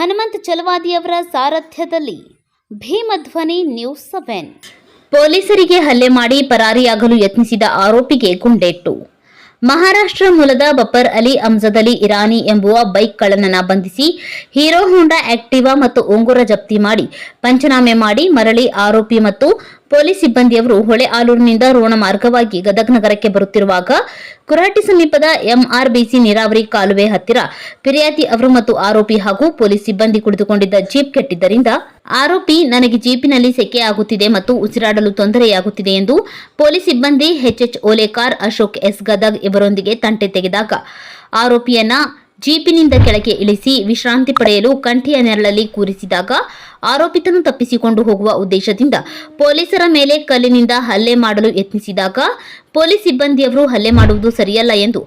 ಹನುಮಂತ್ ಚಲವಾದಿಯವರ ಸಾರಥ್ಯದಲ್ಲಿ ಭೀಮಧ್ವನಿ news seven. ಪೊಲೀಸರಿಗೆ ಹಲ್ಲೆ ಮಾಡಿ ಪರಾರಿಯಾಗಲು ಯತ್ನಿಸಿದ ಆರೋಪಿಗೆ ಗುಂಡೇಟು. ಮಹಾರಾಷ್ಟ್ರ ಮೂಲದ ಬಪ್ಪರ್ ಅಲಿ ಅಮ್ಜದ್ ಅಲಿ ಇರಾನಿ ಎಂಬುವ ಬೈಕ್ ಕಳ್ಳನನ್ನ ಬಂಧಿಸಿ ಹೀರೋ ಹೋಂಡಾ ಆಕ್ಟಿವಾ ಮತ್ತು ಉಂಗುರ ಜಪ್ತಿ ಮಾಡಿ, ಪಂಚನಾಮೆ ಮಾಡಿ ಮರಳಿ ಆರೋಪಿ ಮತ್ತು ಪೊಲೀಸ್ ಸಿಬ್ಬಂದಿಯವರು ಹೊಳೆ ಆಲೂರಿನಿಂದ ರೋಣ ಮಾರ್ಗವಾಗಿ ಗದಗ್ ನಗರಕ್ಕೆ ಬರುತ್ತಿರುವಾಗ ಕುರಾಟಿ ಸಮೀಪದ ಎಂಆರ್ಬಿಸಿ ನೀರಾವರಿ ಕಾಲುವೆ ಹತ್ತಿರ ಫಿರ್ಯಾದಿ ಅವರು ಮತ್ತು ಆರೋಪಿ ಹಾಗೂ ಪೊಲೀಸ್ ಸಿಬ್ಬಂದಿ ಕುಳಿತುಕೊಂಡಿದ್ದ ಜೀಪ್ ಕೆಟ್ಟಿದ್ದರಿಂದ ಆರೋಪಿ ನನಗೆ ಜೀಪಿನಲ್ಲಿ ಸೆಕೆ ಆಗುತ್ತಿದೆ ಮತ್ತು ಉಸಿರಾಡಲು ತೊಂದರೆಯಾಗುತ್ತಿದೆ ಎಂದು ಪೊಲೀಸ್ ಸಿಬ್ಬಂದಿ ಎಚ್ಎಚ್ ಓಲೇಕಾರ್ ಅಶೋಕ್ ಎಸ್ ಗದಗ್ ಇವರೊಂದಿಗೆ ತಂಟೆ ತೆಗೆದಾಗ ಆರೋಪಿಯನ್ನ ಜೀಪಿನಿಂದ ಕೆಳಗೆ ಇಳಿಸಿ ವಿಶ್ರಾಂತಿ ಪಡೆಯಲು ಕಂಠಿಯ ನೆರಳಲ್ಲಿ ಕೂರಿಸಿದಾಗ ಆರೋಪಿತನು ತಪ್ಪಿಸಿಕೊಂಡು ಹೋಗುವ ಉದ್ದೇಶದಿಂದ ಪೊಲೀಸರ ಮೇಲೆ ಕಲ್ಲಿನಿಂದ ಹಲ್ಲೆ ಮಾಡಲು ಯತ್ನಿಸಿದಾಗ ಪೊಲೀಸ್ ಸಿಬ್ಬಂದಿಯವರು ಹಲ್ಲೆ ಮಾಡುವುದು ಸರಿಯಲ್ಲ ಎಂದು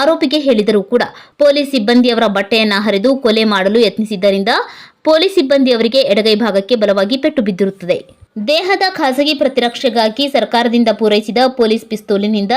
ಆರೋಪಿಗೆ ಹೇಳಿದರೂ ಕೂಡ ಪೊಲೀಸ್ ಸಿಬ್ಬಂದಿಯವರ ಬಟ್ಟೆಯನ್ನ ಹರಿದು ಕೊಲೆ ಮಾಡಲು ಯತ್ನಿಸಿದ್ದರಿಂದ ಪೊಲೀಸ್ ಸಿಬ್ಬಂದಿಯವರಿಗೆ ಎಡಗೈ ಭಾಗಕ್ಕೆ ಬಲವಾಗಿ ಪೆಟ್ಟು ಬಿದ್ದಿರುತ್ತದೆ. ದೇಹದ ಖಾಸಗಿ ಪ್ರತಿರಕ್ಷೆಗಾಗಿ ಸರ್ಕಾರದಿಂದ ಪೂರೈಸಿದ ಪೊಲೀಸ್ ಪಿಸ್ತೂಲಿನಿಂದ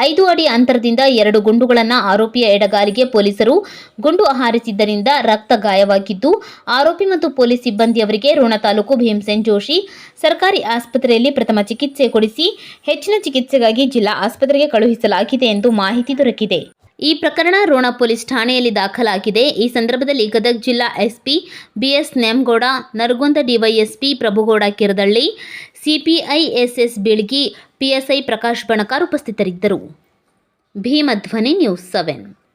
ಐದು ಅಡಿ ಅಂತರದಿಂದ ಎರಡು ಗುಂಡುಗಳನ್ನು ಆರೋಪಿಯ ಎಡಗಾಲಿಗೆ ಪೊಲೀಸರು ಗುಂಡು ಹಾರಿಸಿದ್ದರಿಂದ ರಕ್ತ ಗಾಯವಾಗಿದ್ದು, ಆರೋಪಿ ಮತ್ತು ಪೊಲೀಸ್ ಸಿಬ್ಬಂದಿಯವರಿಗೆ ರೋಣ ತಾಲೂಕು ಭೀಮಸೇನ್ ಜೋಶಿ ಸರ್ಕಾರಿ ಆಸ್ಪತ್ರೆಯಲ್ಲಿ ಪ್ರಥಮ ಚಿಕಿತ್ಸೆ ಕೊಡಿಸಿ ಹೆಚ್ಚಿನ ಚಿಕಿತ್ಸೆಗಾಗಿ ಜಿಲ್ಲಾ ಆಸ್ಪತ್ರೆಗೆ ಕಳುಹಿಸಲಾಗಿದೆ ಎಂದು ಮಾಹಿತಿ ದೊರಕಿದೆ. ಈ ಪ್ರಕರಣ ರೋಣ ಪೊಲೀಸ್ ಠಾಣೆಯಲ್ಲಿ ದಾಖಲಾಗಿದೆ. ಈ ಸಂದರ್ಭದಲ್ಲಿ ಗದಗ ಜಿಲ್ಲಾ SP BS Nemagouda, Nargund DySP Prabhugouda Kiradalli, CPI SS Beelagi, PSI Prakash Banakar ಉಪಸ್ಥಿತರಿದ್ದರು. Bhimadhwani news seven.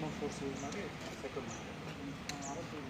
no force is not a second.